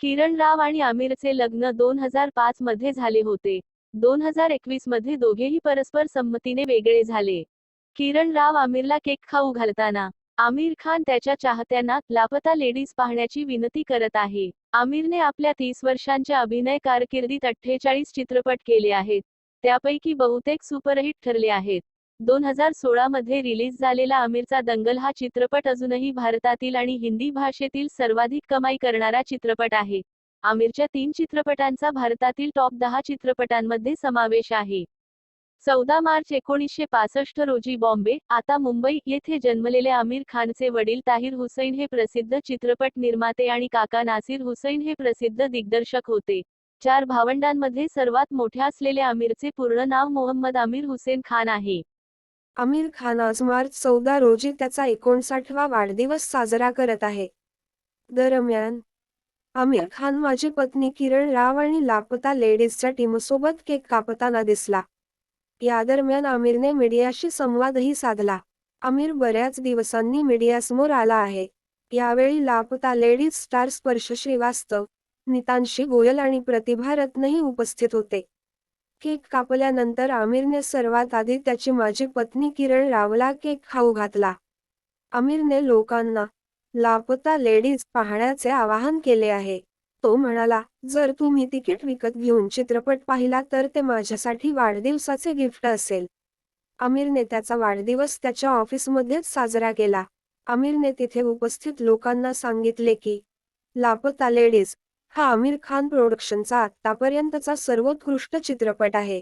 किरण राव आणि आमिरचे लग्न दोन हजार पाच मध्ये झाले होते. दोन हजार एकवीसमध्ये दोघेही परस्पर संमतीने वेगळे झाले. किरण राव आमिरला केक खाऊ घालताना आमिर खान त्याच्या चाहत्यांना लापता लेडीज पाहण्याची विनंती करत आहे. आमिरने आपल्या तीस वर्षांच्या अभिनय कारकिर्दीत अठ्ठेचाळीस चित्रपट केले आहेत. त्यापैकी बहुतेक सुपरहिट ठरले आहेत. दोन हजार सोळा मध्ये रिलीज झालेला आमिरचा दंगल हा चित्रपट अजूनही भारतातील आणि हिंदी भाषेतील सर्वाधिक कमाई करणारा चित्रपट आहे. आमिरच्या तीन चित्रपटांचा भारतातील टॉप दहा चित्रपटांमध्ये समावेश आहे. चौदा मार्च एकोणीसशे पासष्ट रोजी बॉम्बे आता मुंबई येथे जन्मलेले आमिर खानचे वडील ताहिर हुसैन हे प्रसिद्ध चित्रपट निर्माते आणि काका नासिर हुसैन हे प्रसिद्ध दिग्दर्शक होते. चार भावंडांमध्ये सर्वात मोठ्या असलेले आमिरचे पूर्ण नाव मोहम्मद आमिर हुसेन खान आहे. आमिर खान आज मार्च चौदा रोजी त्याचा एकोणसाठवा वाढदिवस साजरा करत आहे. दरम्यान आमिर खान माझी पत्नी किरण राव आणि लापता लेडीजच्या टीमसोबत केक कापताना दिसला. या दरम्यान आमिरने मीडियाशी संवादही साधला. आमिर बऱ्याच दिवसांनी मीडियासमोर आला आहे. यावेळी लापता लेडीज स्टार स्पर्श श्रीवास्तव नितांशी गोयल आणि प्रतिभा रत्नही उपस्थित होते. केक कापल्यानंतर आमिरने सर्वात आधी त्याची माझी पत्नी किरण रावला केक खाऊ घातला. आमिरने लोकांना लापता लेडीज पाहण्याचे आवाहन केले आहे. तो म्हणाला जर तुम्ही तिकीट विकत घेऊन चित्रपट पाहिला तर ते माझ्यासाठी वाढदिवसाचे गिफ्ट असेल. आमिरने त्याचा वाढदिवस त्याच्या ऑफिसमध्येच साजरा केला. आमिरने तिथे उपस्थित लोकांना सांगितले की लापता लेडीज हा आमिर खान प्रोडक्शनचा आतापर्यंतचा सर्वोत्कृष्ट चित्रपट आहे.